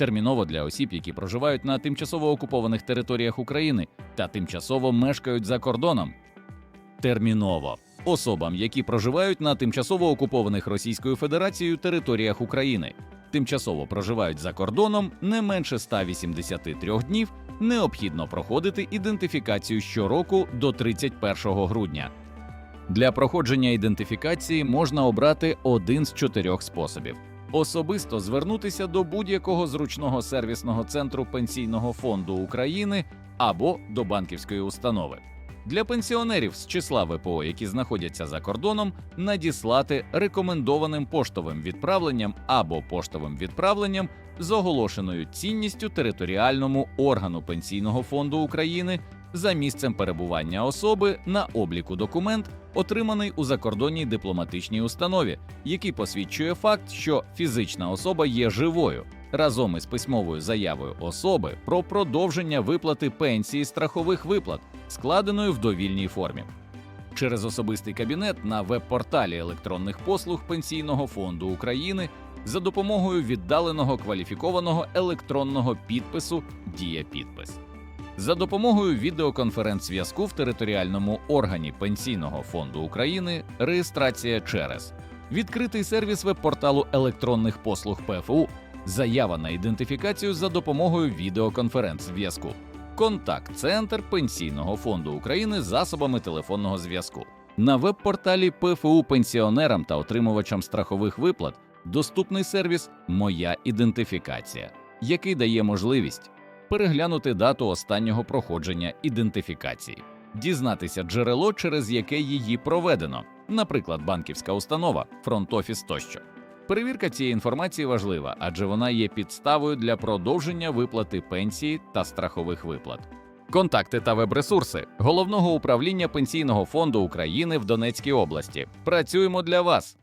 терміново для осіб, які проживають на тимчасово окупованих територіях України та тимчасово мешкають за кордоном. Терміново особам, які проживають на тимчасово окупованих Російською Федерацією територіях України, тимчасово проживають за кордоном не менше 183 днів, необхідно проходити ідентифікацію щороку до 31 грудня. Для проходження ідентифікації можна обрати один з чотирьох способів: особисто звернутися до будь-якого зручного сервісного центру Пенсійного фонду України або до банківської установи. Для пенсіонерів з числа ВПО, які знаходяться за кордоном, надіслати рекомендованим поштовим відправленням або поштовим відправленням з оголошеною цінністю територіальному органу Пенсійного фонду України за місцем перебування особи на обліку документ, отриманий у закордонній дипломатичній установі, який посвідчує факт, що фізична особа є живою, разом із письмовою заявою особи про продовження виплати пенсії страхових виплат, складеною в довільній формі. Через особистий кабінет на веб-порталі електронних послуг Пенсійного фонду України за допомогою віддаленого кваліфікованого електронного підпису Дія підпис. За допомогою відеоконференц-зв'язку в територіальному органі Пенсійного фонду України реєстрація через. Відкритий сервіс веб-порталу електронних послуг ПФУ, заява на ідентифікацію за допомогою відеоконференц-зв'язку, контакт-центр Пенсійного фонду України засобами телефонного зв'язку. На веб-порталі ПФУ пенсіонерам та отримувачам страхових виплат доступний сервіс Моя ідентифікація, який дає можливість переглянути дату останнього проходження ідентифікації, дізнатися джерело, через яке її проведено, наприклад, банківська установа, фронт-офіс тощо. Перевірка цієї інформації важлива, адже вона є підставою для продовження виплати пенсії та страхових виплат. Контакти та веб-ресурси головного управління Пенсійного фонду України в Донецькій області. Працюємо для вас.